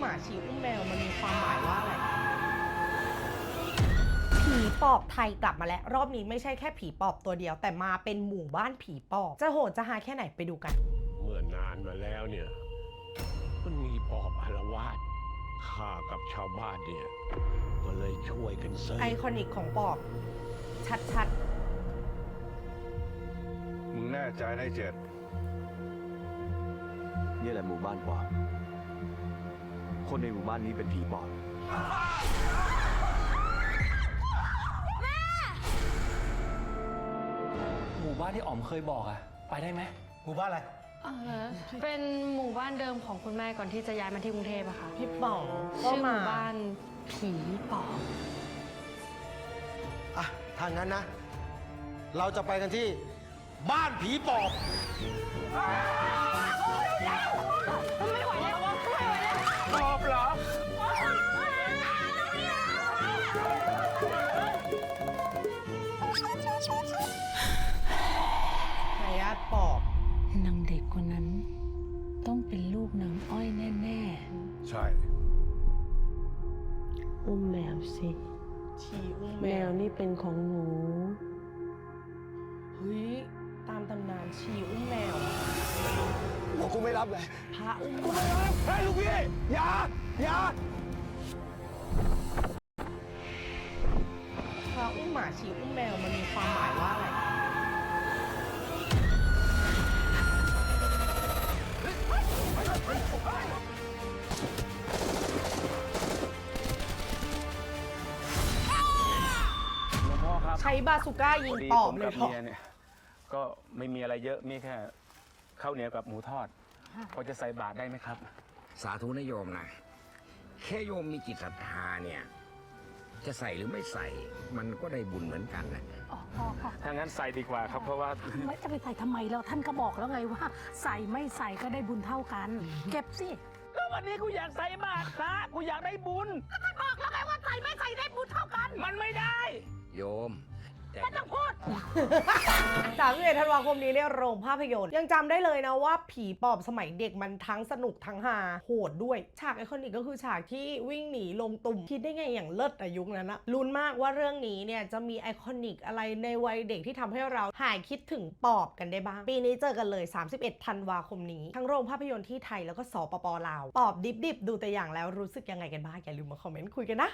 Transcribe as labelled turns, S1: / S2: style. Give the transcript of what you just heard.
S1: หมาชีอุ้มแมวมันมีความหมายว่าอะไรผีปอบไทยกลับมาแล้ว รอบนี้ไม่ใช่แค่ผีปอบตัวเดียว แต่มาเป็นหมู่บ้านผีปอบจะโหดจะหาแค่ไหนไปดูกัน
S2: เมื่อนานมาแล้วเนี่ยมันมีปอบอารวาสข้ากับชาวบ้านเนี่ยก็เลยช่วยกันเสริม
S1: ไอคอนิกของปอบ ชัด
S3: มึงแน่ใจได้เจ็ด
S4: นี่แหละหมู่บ้านปอบ คนในหมู่บ้านนี้เป็นผีปอบ
S5: หมู่บ้านที่อ๋อมเคยบอกอะไปได้ไหม
S6: หมู่บ้านอะไร
S7: เอ่อเป็นหมู่บ้านเดิมของคุณแม่ก่อนที่จะย้ายมาที่กรุงเทพอะค่ะ
S1: ๆพี่ป๋องก็
S7: ชื่อห
S1: มา
S7: มู่บ้านผีปอบ
S6: อะทางนั้นนะ เราจะไปกันที่บ้านผีปอบ
S1: ทายาทปอบ
S8: นางเด็กคนนั้น ต้องเป็นลูกนางอ้อยแน่
S3: ใช่
S9: ๆ อุ้มแมวสิ
S1: ชีอุ้ม
S9: แม
S1: แม
S9: ว
S1: ว
S9: นี่เป็นของหนู
S1: เฮ้ย ตามตำนานชีอุ้มแมว
S6: บอกกูไม่รับเลย
S1: พระอุ้มหมา
S6: เฮ้ยลูกพี่ อย่า อย่า
S1: พระอุ้ม หมาชีอุ้มแมวมันมีความหมายว่าอะไร
S10: หลวงพ่อครับ
S1: ใช้บาสุก้ายิง
S10: พอดี
S1: ปอ
S10: ผ
S1: บ
S10: ม
S1: เล
S10: กั
S1: ย
S10: บ
S1: เหรอ
S10: เมียเนี่ยก็ไม่มีอะไรเยอะมีแค่ข้าวเหนียวกับหมูทอดพอจะใส่บาตรได้ไหมครับ
S11: สาธุนะโยมนะ แค่โยมมีจิตศรัทธาเนี่ย จะใส่หรือไม่ใส่ มันก็ได้บุญเหมือนกันนะ
S8: ๆอ๋ออ๋ออ๋อ
S10: ถ้างั้นใส่ดีกว่าครับเพราะว่า
S8: ไม่จะไปใส่ทำไมเราท่านก็บอกแล้วไงว่า ใส่ไม่ใส่ก็ได้บุญเท่ากัน เก็บสิ
S10: ก็วันนี้กูอยากใส่บาตรพระกูอยากได้บุญ
S8: บอกแล้วไงว่าใส่ไม่ใส่ได้บุญเท่ากัน
S10: มันไม่ได้
S11: โยมแต่
S8: ไม่ต้องพูด
S1: สามสิบเอ็ดธันวาคมนี้เนี่ยโรงภาพยนตร์ ยังจำได้เลยนะว่าผีปอบสมัยเด็กมันทั้งสนุกทั้งฮาโหดด้วย ฉากไอคอนิกก็คือฉากที่วิ่งหนีลงตุ่ม คิดได้ไงอย่างเลิศอะยุคนั้นอะลุ้นมากว่าเรื่องนี้เนี่ยจะมีไอคอนิกอะไรในวัยเด็กที่ทำให้เราหายคิดถึงปอบกันได้บ้าง ปีนี้เจอกันเลย 31 ธันวาคมนี้ ทั้งโรงภาพยนตร์ที่ไทยแล้วก็สปปลาว ปอบดิบๆดูแตัวอย่างแล้วรู้สึกยังไงกันบ้างอย่าลืมมาคอมเมนต์คุยกันนะ